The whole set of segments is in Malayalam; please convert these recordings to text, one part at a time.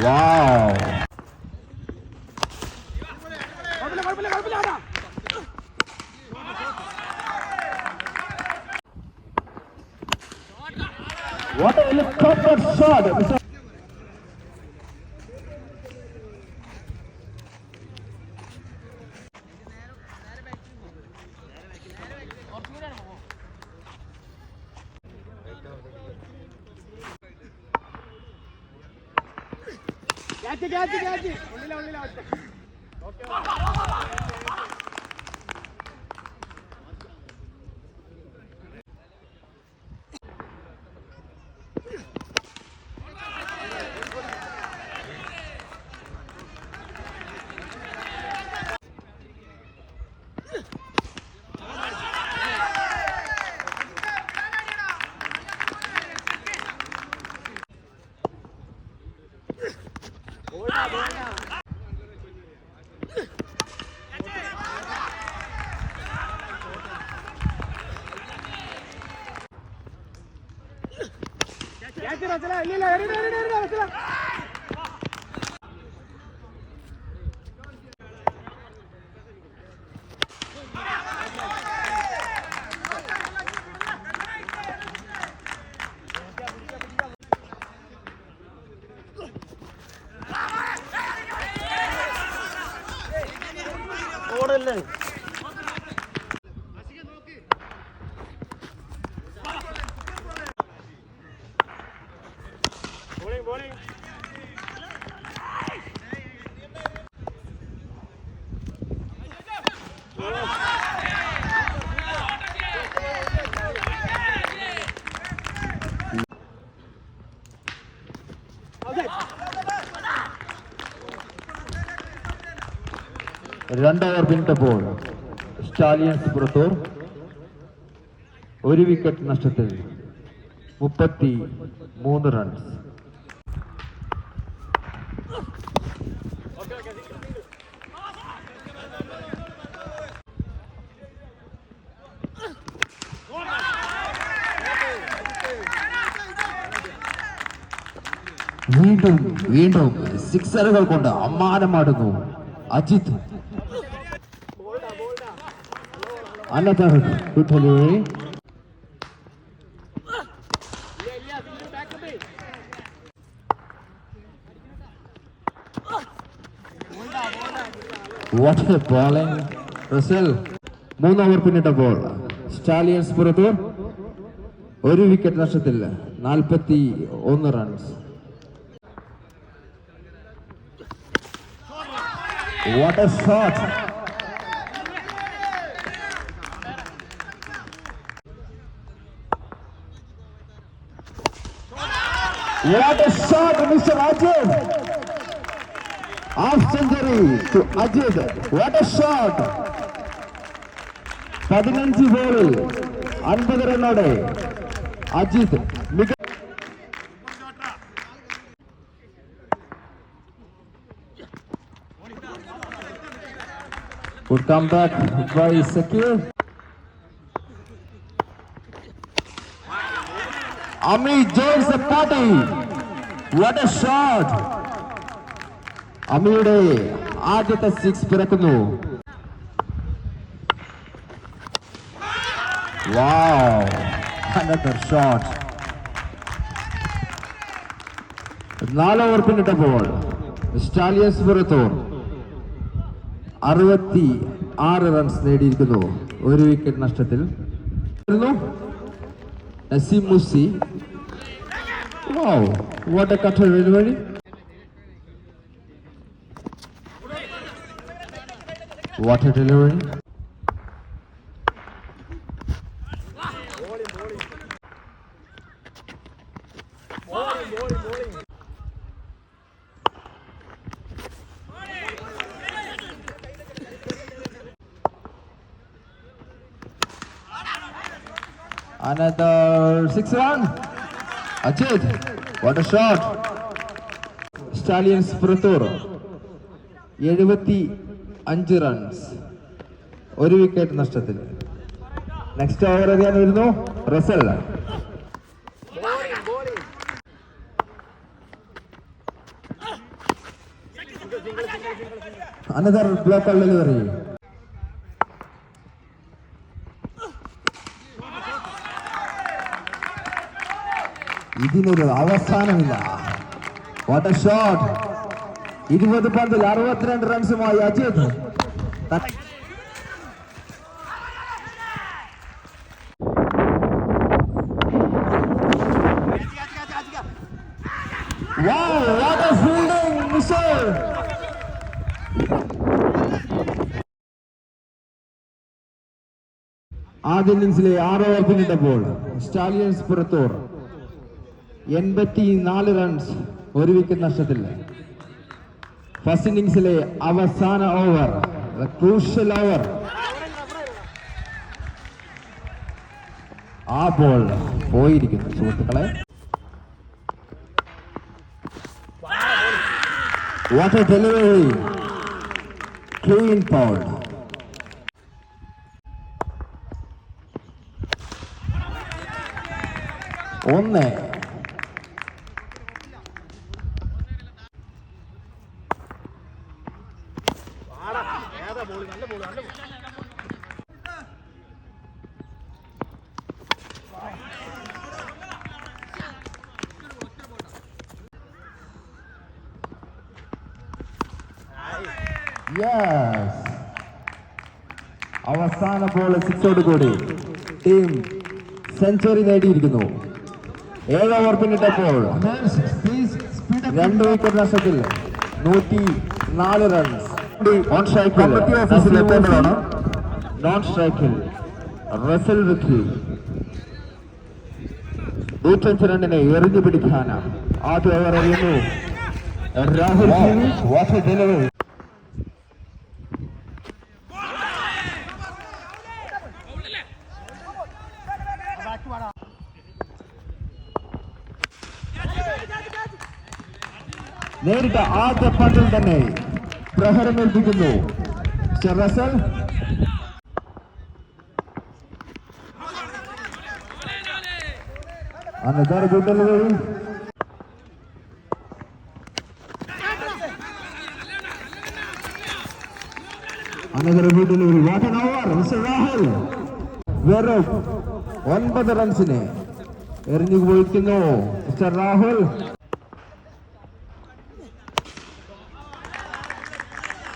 Wow What a helicopter shot! Catch catch catch ഉള്ളില ഉള്ളില வச்சலாம் இல்ல இல்ல எடு எடு எடு வச்சலாம். രണ്ട് പിന്നിട്ടപ്പോൾ സ്റ്റാലിയൻസ് പുറത്തൂർ ഒരു വിക്കറ്റ് നഷ്ടത്തിൽ. മുപ്പത്തി മൂന്ന് റൺസ് വീണ്ടും വീണ്ടും സിക്സറുകൾ കൊണ്ട് അമ്മാനമാടുന്നു Ajith. Another good delivery. What a bowling. Russell. മൂന്ന് ഓവർ പിന്നിട്ടപ്പോൾ സ്റ്റാലിയൻസ് പുറത്തൂർ ഒരു വിക്കറ്റ് നഷ്ടത്തിൽ നാൽപ്പത്തി ഒന്ന് runs what a shot! What a shot, Mr. Ajit! Half century to Ajit. What a shot! பதினஞ்சு போல் ஐம்பது Ajit, அஜித் மிக Good comeback by secure. Ami joins the party. What a shot! അമിയുടെ ആദ്യത്തെ സിക്സ് പിറക്കുന്നു Wow! Another shot. നാല് ഓവർ പിന്നിട്ടപ്പോൾ സ്റ്റാലിയൻസ് പുറത്തൂർ അറുപത്തി ആറ് റൺസ് നേടിയിരിക്കുന്നു ഒരു വിക്കറ്റ് നഷ്ടത്തിൽ Nassim Musi. Wow, what a cutter delivery. What a delivery. Another six run. Ajit, what a shot. Stallions Purathur എഴുപത്തി അഞ്ച് റൺസ് ഒരു വിക്കറ്റ് നഷ്ടത്തിൽ നെക്സ്റ്റ് ഓവർ എറിയാൻ വരുന്നു റസൽ ബോളിംഗ് ബോളിംഗ് Another ഇതിനൊരു അവസാനമില്ല വാട്ട് എ ഷോട്ട് ഇരുപത് പന്തിൽ അറുപത്തിരണ്ട് റൺസുമായി അജിത് ത- Wow, what a fielding, Michelle! ആദ്യ ഇന്നിംഗ്സിലെ ആറ് ഓവർ പിന്നിട്ടപ്പോൾ സ്റ്റാലിയൻസ് പുറത്തൂർ എൺപത്തി നാല് റൺസ് ഒരു വിക്കറ്റ് നഷ്ടത്തിൽ ഫസ്റ്റ് ഇന്നിംഗ്സിലെ അവസാന ഓവർ ക്രൂഷ്യൽ ഓവർ ആ ബോൾ പോയിരിക്കുന്നു സുഹൃത്തുക്കളെ. വാട്ട് എ ഡെലിവറി ബോൾ ഒന്ന്. ബോൾ നല്ല ബോൾ നല്ല ബോൾ യെസ് അവസാന ബോൾ സിക്സോട് കൂടി. ടീം സെഞ്ചുറി നേടിയിരിക്കുന്നു. ഏഴ് ഓവർ പിന്നിട്ടപ്പോൾ രണ്ട് വിക്കറ്റ് നഷ്ടത്തിൽ നൂറ്റി നാല് റൺസ് ഓൺ സ്ട്രൈക്കിൽ എത്തേണ്ടതാണ്. നോൺ സ്ട്രൈക്കിൽ റസൽ വിക്കി നൂറ്റഞ്ച് രണ്ടിനെ എറിഞ്ഞു പിടിക്കാൻ ആദ്യ ഓവർ അറിയുന്നു. രാഹുൽ വാട്ട് ഡെലിവറി നേരിട്ട ആദ്യ പന്തിൽ തന്നെ പ്രഹരമേൽപ്പിക്കുന്നു mister Russell delivery. Another good delivery. What an over, Mr. Rahul. വെറും ഒൻപത് റൺസിന് എറിഞ്ഞു പോയിരിക്കുന്നു mister Rahul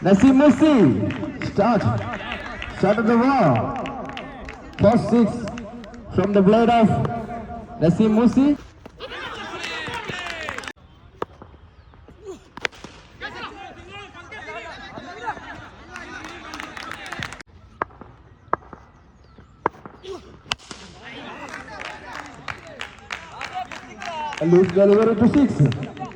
Nassim Musi, start, start of the war. First six from the blade of Nassim Musi. A loose delivery to six.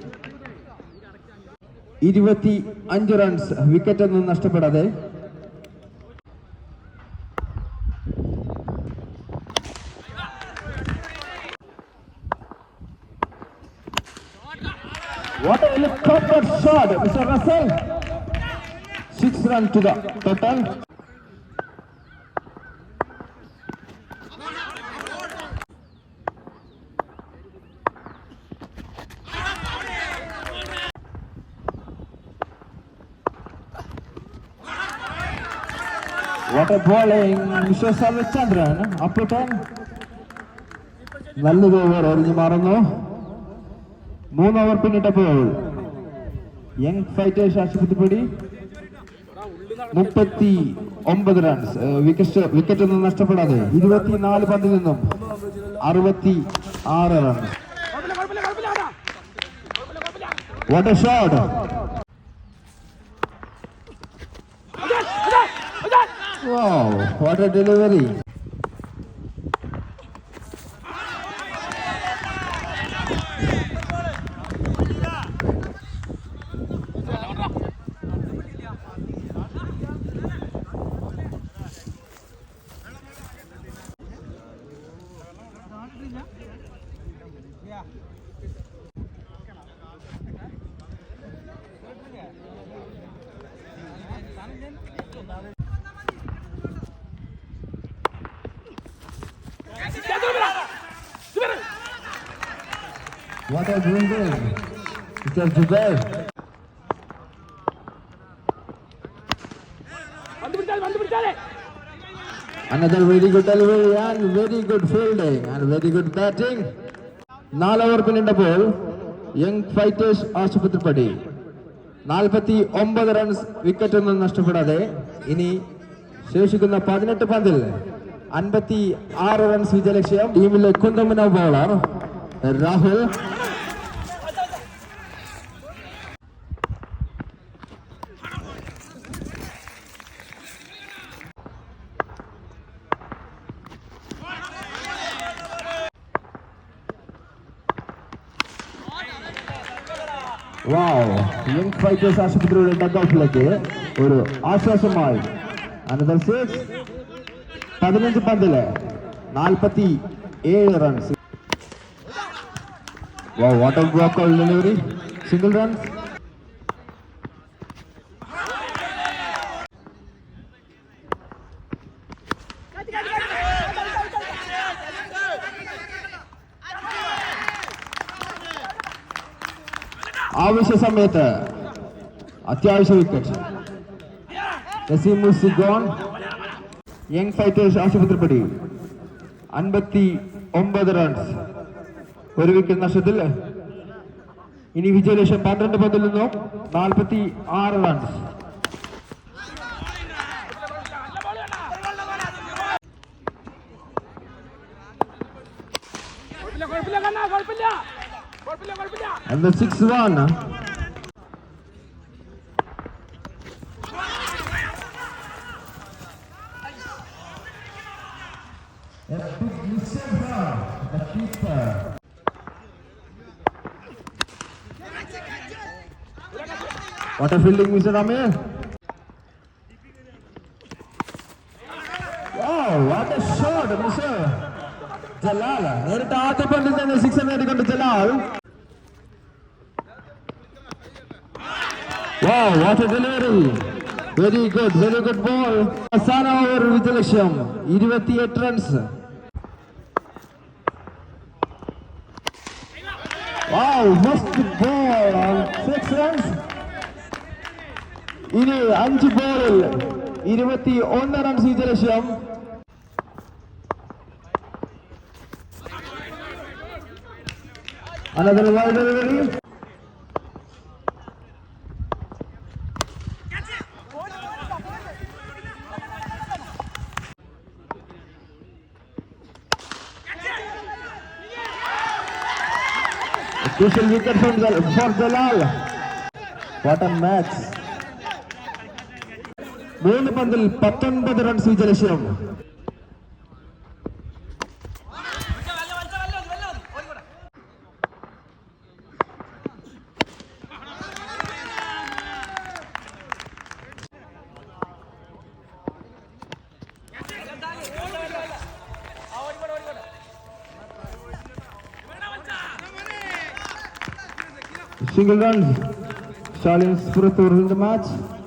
ഇരുപത്തി അഞ്ച് റൺസ് വിക്കറ്റ് ഒന്നും നഷ്ടപ്പെടാതെ What a helicopter shot, Mr. Russell. Six runs to the total. A bowling, Mr. Savichandran. Up over എറിഞ്ഞു മാറുന്നു മൂന്ന് ഓവർ പിന്നിട്ടപ്പോൾ യങ് ഫൈറ്റേഴ്സ് ആശുപത്രിപ്പടി മുപ്പത്തി ഒമ്പത് റൺസ് വിക്കറ്റ് വിക്കറ്റ് ഒന്നും നഷ്ടപ്പെടാതെ ഇരുപത്തിനാല് പന്തിൽ നിന്നും അറുപത്തി ആറ് runs what a shot Wow, what a delivery. What are you doing? Mr. Zubair. Another very good delivery and very good fielding and very good batting. നാല് ഓവർ പിന്നിട്ടപ്പോൾ യങ് ഫൈറ്റേഴ്സ് ആശുപത്രിപ്പടി നാൽപ്പത്തി ഒമ്പത് റൺസ് വിക്കറ്റൊന്നും നഷ്ടപ്പെടാതെ ഇനി ശേഷിക്കുന്ന പതിനെട്ട് പന്തിൽ അൻപത്തി ആറ് റൺസ് വിജയലക്ഷ്യം ടീമിലെ കുന്തമുന ബോളർ ராகுல். வாவ் யங் ஃபைட்டர்ஸ் ஆஸ்பத்திரியோட டக் அவுட்லக்கு ஒரு ஆஸ்வாசமாய் அனதர் சிக்ஸ் பதினஞ்சு பந்தில் நாற்பத்தி ஏழு runs Wow, what a block of delivery. Single runs. ఆవేశ సమేత అత్యావశ్య వికెట్ నసీము సిగోన్ యంగ్ ఫైటర్స్ ஆஸ்பத்திரி படி ஐம்பத்தி ஒன்பது ரன்ஸ் ഒരു വിക്കറ്റ് നഷ്ടത്തിൽ. ഇനി വിജയലക്ഷ്യം പന്ത്രണ്ട് പന്തിൽ നിന്നും നാൽപ്പത്തി ആറ് runs And the sixth one. What a fielding, Mr. Amir. Wow, what a shot, Mr. Jalal. നേരിട്ട് ആദ്യ പന്തിൽ തന്നെ six നേടിക്കൊണ്ട് Jalal Wow, what a delivery. Very good, very good ball. അവസാന ഓവർ വിജയലക്ഷ്യം ഇരുപത്തിയെട്ട് runs Wow, first ball on six runs. ഇനി അഞ്ച് ബോളിൽ ഇരുപത്തി ഒന്ന് റൺസ് വിജയലക്ഷ്യം Another wide delivery. A crucial wicket from Jal- for Jalal. What a match. മൂന്ന് പന്തിൽ പത്തൊൻപത് runs Single runs. Stallions Furatur in the match.